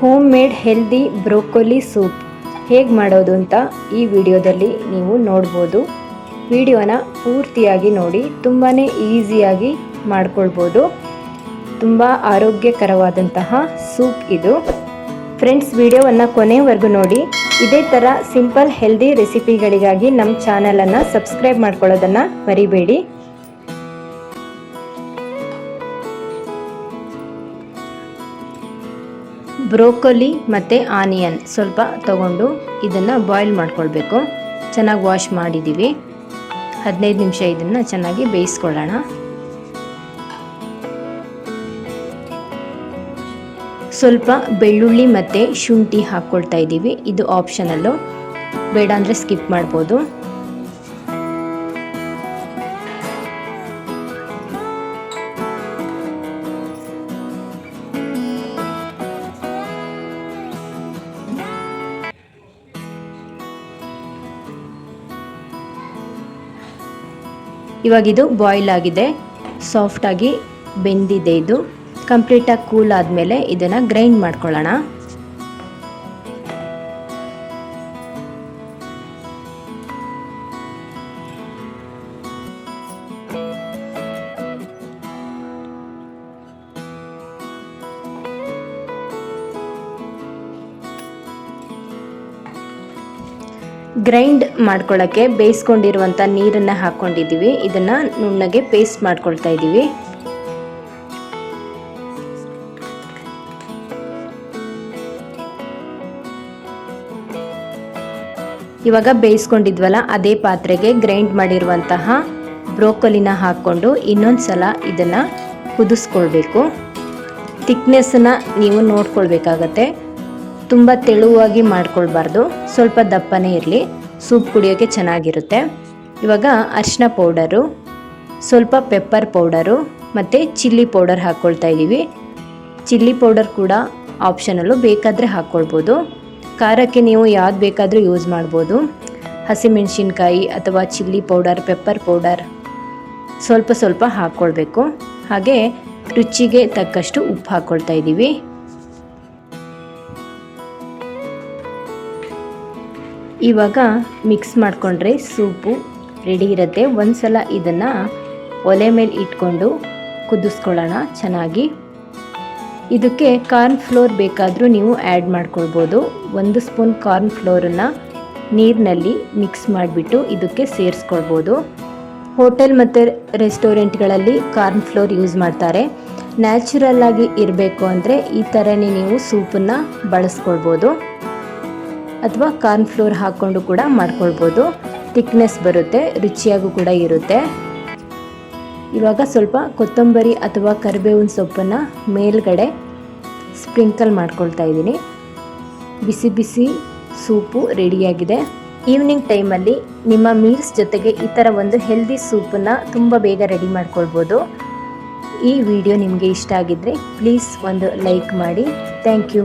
Home made healthy broccoli soup. ಹೇಗೆ ಮಾಡೋದು ಅಂತ ಈ ವಿಡಿಯೋದಲ್ಲಿ ನೀವು ನೋಡ್ಬೋದು. ವಿಡಿಯೋನ ಪೂರ್ತಿಯಾಗಿ ನೋಡಿ ತುಂಬಾ ಈಸಿಯಾಗಿ ಮಾಡ್ಕೊಳ್ಬೋದು. ತುಂಬ ಆರೋಗ್ಯಕರವಾದಂತಹ ಸೂಪ್ ಇದು. ಫ್ರೆಂಡ್ಸ್, ವಿಡಿಯೋವನ್ನು ಕೊನೆವರೆಗೂ ನೋಡಿ. ಇದೇ ಥರ ಸಿಂಪಲ್, ಹೆಲ್ದಿ ರೆಸಿಪಿಗಳಿಗಾಗಿ ನಮ್ಮ ಚಾನಲನ್ನು ಸಬ್ಸ್ಕ್ರೈಬ್ ಮಾಡ್ಕೊಳ್ಳೋದನ್ನು ಮರಿಬೇಡಿ. ಬ್ರೋಕೊಲಿ ಮತ್ತು ಆನಿಯನ್ ಸ್ವಲ್ಪ ತಗೊಂಡು ಇದನ್ನು ಬಾಯ್ಲ್ ಮಾಡ್ಕೊಳ್ಬೇಕು. ಚೆನ್ನಾಗಿ ವಾಶ್ ಮಾಡಿದ್ದೀವಿ ಹದಿನೈದು ನಿಮಿಷ ಇದನ್ನು ಚೆನ್ನಾಗಿ ಬೇಯಿಸ್ಕೊಳ್ಳೋಣ. ಸ್ವಲ್ಪ ಬೆಳ್ಳುಳ್ಳಿ ಮತ್ತು ಶುಂಠಿ ಹಾಕ್ಕೊಳ್ತಾ ಇದ್ದೀವಿ ಇದು ಆಪ್ಷನಲ್ಲು ಬೇಡ ಅಂದರೆ ಸ್ಕಿಪ್ ಮಾಡ್ಬೋದು. ಇವಾಗ ಇದು ಬಾಯ್ಲ್ ಆಗಿದೆ. ಸಾಫ್ಟಾಗಿ ಬೆಂದಿದೆ ಇದು. ಕಂಪ್ಲೀಟಾಗಿ ಕೂಲ್ ಆದಮೇಲೆ ಇದನ್ನು ಗ್ರೈಂಡ್ ಮಾಡ್ಕೊಳ್ಳೋಣ. ಗ್ರೈಂಡ್ ಮಾಡ್ಕೊಳ್ಳೋಕ್ಕೆ ಬೇಯಿಸ್ಕೊಂಡಿರುವಂಥ ನೀರನ್ನು ಹಾಕ್ಕೊಂಡಿದ್ದೀವಿ ಇದನ್ನು ನುಣ್ಣಗೆ ಪೇಸ್ಟ್ ಮಾಡ್ಕೊಳ್ತಾ ಇದ್ದೀವಿ. ಇವಾಗ ಬೇಯಿಸ್ಕೊಂಡಿದ್ವಲ್ಲ, ಅದೇ ಪಾತ್ರೆಗೆ ಗ್ರೈಂಡ್ ಮಾಡಿರುವಂತಹ ಬ್ರೋಕೊಲಿನ ಹಾಕ್ಕೊಂಡು ಇನ್ನೊಂದು ಸಲ ಇದನ್ನು ಕುದಿಸ್ಕೊಳ್ಬೇಕು. ತಿಕ್ನೆಸ್ಸನ್ನು ನೀವು ನೋಡ್ಕೊಳ್ಬೇಕಾಗತ್ತೆ. ತುಂಬ ತೆಳುವಾಗಿ ಮಾಡ್ಕೊಳ್ಬಾರ್ದು. ಸ್ವಲ್ಪ ದಪ್ಪನೇ ಇರಲಿ. ಸೂಪ್ ಕುಡಿಯೋಕ್ಕೆ ಚೆನ್ನಾಗಿರುತ್ತೆ. ಇವಾಗ ಅರಿಶಿನ ಪೌಡರು, ಸ್ವಲ್ಪ ಪೆಪ್ಪರ್ ಪೌಡರು ಮತ್ತು ಚಿಲ್ಲಿ ಪೌಡರ್ ಹಾಕ್ಕೊಳ್ತಾ ಇದ್ದೀವಿ ಚಿಲ್ಲಿ ಪೌಡರ್ ಕೂಡ ಆಪ್ಷನಲ್ಲು ಬೇಕಾದರೆ ಹಾಕ್ಕೊಳ್ಬೋದು ಖಾರಕ್ಕೆ ನೀವು ಯಾವ್ದು ಬೇಕಾದರೂ ಯೂಸ್ ಮಾಡ್ಬೋದು. ಹಸಿಮೆಣಸಿನ್ಕಾಯಿ ಅಥವಾ ಚಿಲ್ಲಿ ಪೌಡರ್, ಪೆಪ್ಪರ್ ಪೌಡರ್ ಸ್ವಲ್ಪ ಸ್ವಲ್ಪ ಹಾಕ್ಕೊಳ್ಬೇಕು ಹಾಗೆ ರುಚಿಗೆ ತಕ್ಕಷ್ಟು ಉಪ್ಪು ಹಾಕ್ಕೊಳ್ತಾ ಇದ್ದೀವಿ ಇವಾಗ ಮಿಕ್ಸ್ ಮಾಡಿಕೊಂಡ್ರೆ ಸೂಪು ರೆಡಿ ಇರುತ್ತೆ. ಒಂದು ಸಲ ಇದನ್ನು ಒಲೆ ಮೇಲೆ ಇಟ್ಕೊಂಡು ಕುದಿಸ್ಕೊಳ್ಳೋಣ ಚೆನ್ನಾಗಿ. ಇದಕ್ಕೆ ಕಾರ್ನ್ ಫ್ಲೋರ್ ಬೇಕಾದರೂ ನೀವು ಆ್ಯಡ್ ಮಾಡ್ಕೊಳ್ಬೋದು. ಒಂದು ಸ್ಪೂನ್ ಕಾರ್ನ್ ಫ್ಲೋರನ್ನು ನೀರಿನಲ್ಲಿ ಮಿಕ್ಸ್ ಮಾಡಿಬಿಟ್ಟು ಇದಕ್ಕೆ ಸೇರಿಸ್ಕೊಳ್ಬೋದು. ಹೋಟೆಲ್ ಮತ್ತು ರೆಸ್ಟೋರೆಂಟ್ಗಳಲ್ಲಿ ಕಾರ್ನ್ ಫ್ಲೋರ್ ಯೂಸ್ ಮಾಡ್ತಾರೆ. ನ್ಯಾಚುರಲ್ ಆಗಿ ಇರಬೇಕು ಅಂದರೆ ಈ ಥರನೇ ನೀವು ಸೂಪನ್ನು ಬಳಸ್ಕೊಳ್ಬೋದು. ಅಥವಾ ಕಾರ್ನ್ ಫ್ಲೋರ್ ಹಾಕ್ಕೊಂಡು ಕೂಡ ಮಾಡ್ಕೊಳ್ಬೋದು. ಥಿಕ್ನೆಸ್ ಬರುತ್ತೆ, ರುಚಿಯಾಗೂ ಕೂಡ ಇರುತ್ತೆ. ಇವಾಗ ಸ್ವಲ್ಪ ಕೊತ್ತಂಬರಿ ಅಥವಾ ಕರಿಬೇವಿನ ಸೊಪ್ಪನ್ನು ಮೇಲ್ಗಡೆ ಸ್ಪ್ರಿಂಕಲ್ ಮಾಡ್ಕೊಳ್ತಾ ಇದ್ದೀನಿ. ಬಿಸಿ ಬಿಸಿ ಸೂಪು ರೆಡಿಯಾಗಿದೆ. ಈವ್ನಿಂಗ್ ಟೈಮಲ್ಲಿ ನಿಮ್ಮ ಮೀಲ್ಸ್ ಜೊತೆಗೆ ಈ ಥರ ಒಂದು ಹೆಲ್ದಿ ಸೂಪನ್ನು ತುಂಬ ಬೇಗ ರೆಡಿ ಮಾಡ್ಕೊಳ್ಬೋದು. ಈ ವಿಡಿಯೋ ನಿಮಗೆ ಇಷ್ಟ ಆಗಿದ್ದರೆ ಪ್ಲೀಸ್ ಒಂದು ಲೈಕ್ ಮಾಡಿ. Thank you